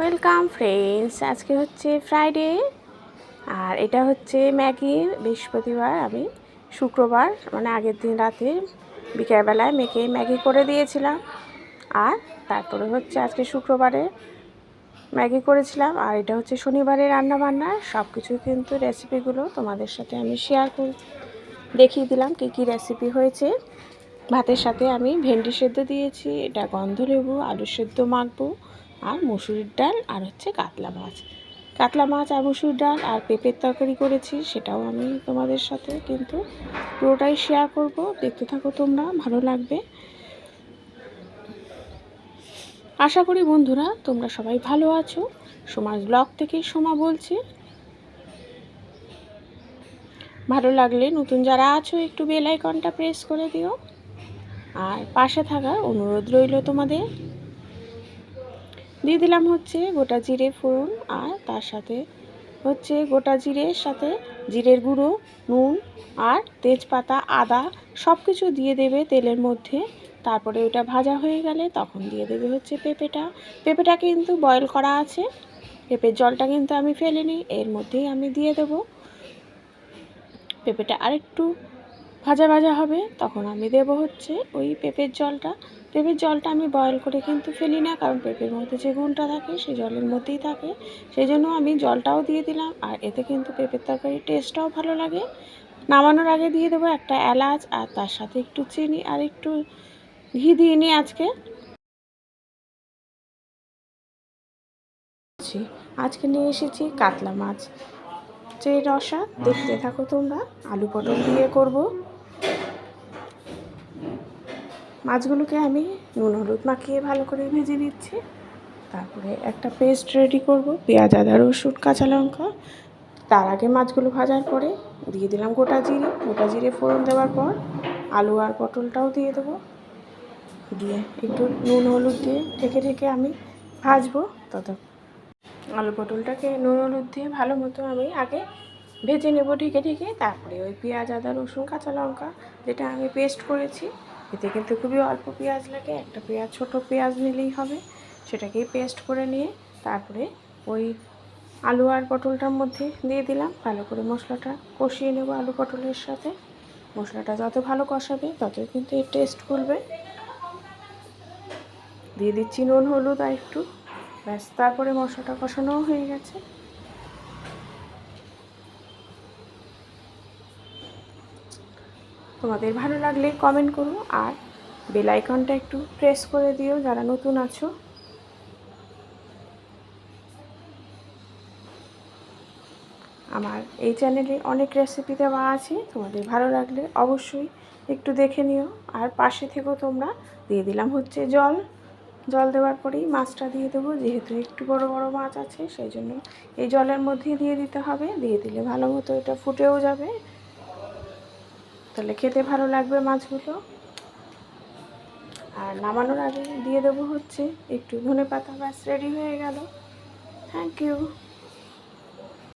Welcome friends আজকে হচ্ছে Friday আর এটা হচ্ছে ম্যাগির বৃহস্পতিবার, আমি শুক্রবার মানে আগের দিন রাতে বিকেলবেলায় মেয়েকে ম্যাগি করে দিয়েছিলাম। আর তারপরে হচ্ছে আজকে শুক্রবারে ম্যাগি করেছিলাম। আর এটা হচ্ছে শনিবারে রান্না বান্না সব কিছু কিন্তু রেসিপিগুলো তোমাদের সাথে আমি শেয়ার কর দেখিয়ে দিলাম কী কী রেসিপি হয়েছে। ভাতের সাথে আমি ভেন্ডি সেদ্ধ দিয়েছি, এটা গন্ধ লেবু আলু সেদ্ধ মাখবো আর মুসুরির ডাল আর হচ্ছে কাতলা মাছ। কাতলা মাছ আর মুসুর ডাল আর পেঁপের তরকারি করেছি, সেটাও আমি তোমাদের সাথে কিন্তু পুরোটাই শেয়ার করব। দেখতে থাকো তোমরা, ভালো লাগবে। আশা করি বন্ধুরা তোমরা সবাই ভালো আছো। সমাজ ব্লগ থেকে সোমা বলছি। ভালো লাগলে নতুন যারা আছো, একটু বেল আইকনটা প্রেস করে দিও। আর পাশে থাকার অনুরোধ রইল তোমাদের। দিয়ে দিলাম হচ্ছে গোটা জিরে, ফোড়ন আর তার সাথে হচ্ছে গোটা জিরের সাথে জিরের গুঁড়ো, নুন আর তেজপাতা, আদা সব কিছু দিয়ে দেবে তেলের মধ্যে। তারপরে ওটা ভাজা হয়ে গেলে তখন দিয়ে দেবে হচ্ছে পেঁপেটা। পেঁপেটা কিন্তু বয়েল করা আছে। পেঁপের জলটা কিন্তু আমি ফেলিনি, এর মধ্যেই আমি দিয়ে দেব। পেঁপেটা আরেকটু ভাজা ভাজা হবে, তখন আমি দেব হচ্ছে ওই পেঁপের জলটা। পেঁপের জলটা আমি বয়ল করে কিন্তু ফেলি না কারণ পেঁপের মধ্যে যে গুণটা থাকে সেই জলের মধ্যেই থাকে। সেই জন্য আমি জলটাও দিয়ে দিলাম আর এতে কিন্তু পেঁপের তরকারির টেস্টটাও ভালো লাগে। নামানোর আগে দিয়ে দেবো একটা এলাচ আর তার সাথে একটু চিনি আর একটু ঘি দিয়ে নিই আজকে। আজকে নিয়ে এসেছি কাতলা মাছ। যে রসা দেখতে থাকো তোমরা আলু পটল দিয়ে করব। মাছগুলোকে আমি নুন, হলুদ মাখিয়ে ভালো করে ভেজে নিচ্ছি। তারপরে একটা পেস্ট রেডি করব, পেঁয়াজ, আদা, রসুন, কাঁচা লঙ্কা। তার আগে মাছগুলো ভাজার পরে দিয়ে দিলাম গোটা জিরে। গোটা জিরে ফোড়ন দেওয়ার পর আলু আর পটলটাও দিয়ে দেবো। দিয়ে একটু নুন, হলুদ দিয়ে ঢেকে ঢেকে আমি ভাজবো তত আলু, পটলটাকে নুন, হলুদ দিয়ে ভালো মতো আমি আগে ভেজে নেব ঢেকে ঢেকে। তারপরে ওই পেঁয়াজ, আদা, রসুন, কাঁচা লঙ্কা, যেটা আমি পেস্ট করেছি এতে কিন্তু খুবই অল্প পেঁয়াজ লাগে। একটা পেঁয়াজ, ছোট পেঁয়াজ নিলেই হবে। সেটাকেই পেস্ট করে নিয়ে তারপরে ওই আলু আর পটলটার মধ্যে দিয়ে দিলাম। ভালো করে মশলাটা কষিয়ে নেব আলু পটলের সাথে। মশলাটা যত ভালো কষাবে, ততই কিন্তু এর টেস্ট করবে দিয়ে দিচ্ছি নুন, হলুদ আর একটু। ব্যাস, তারপরে মশলাটা কষানোও হয়ে গেছে। তোমাদের ভালো লাগলে কমেন্ট করো আর বেল আইকনটা একটু প্রেস করে দিও যারা নতুন আছো। আমার এই চ্যানেলে অনেক রেসিপি দেওয়া আছে, তোমাদের ভালো লাগলে অবশ্যই একটু দেখে নিও। আর পাশে থেকেও তোমরা দিয়ে দিলাম হচ্ছে জল। জল দেওয়ার পরেই মাছটা দিয়ে দেবো, যেহেতু একটু বড় বড় মাছ আছে, সেই জন্য এই জলের মধ্যেই দিয়ে দিতে হবে। দিয়ে দিলে ভালো মতো এটা ফুটেও যাবে। তাহলে খেতে ভালো লাগবে মাছগুলো। আর নামানোর আগে দিয়ে দেবো হচ্ছে একটু ধনে পাতা ব্যাস রেডি হয়ে গেল। Thank you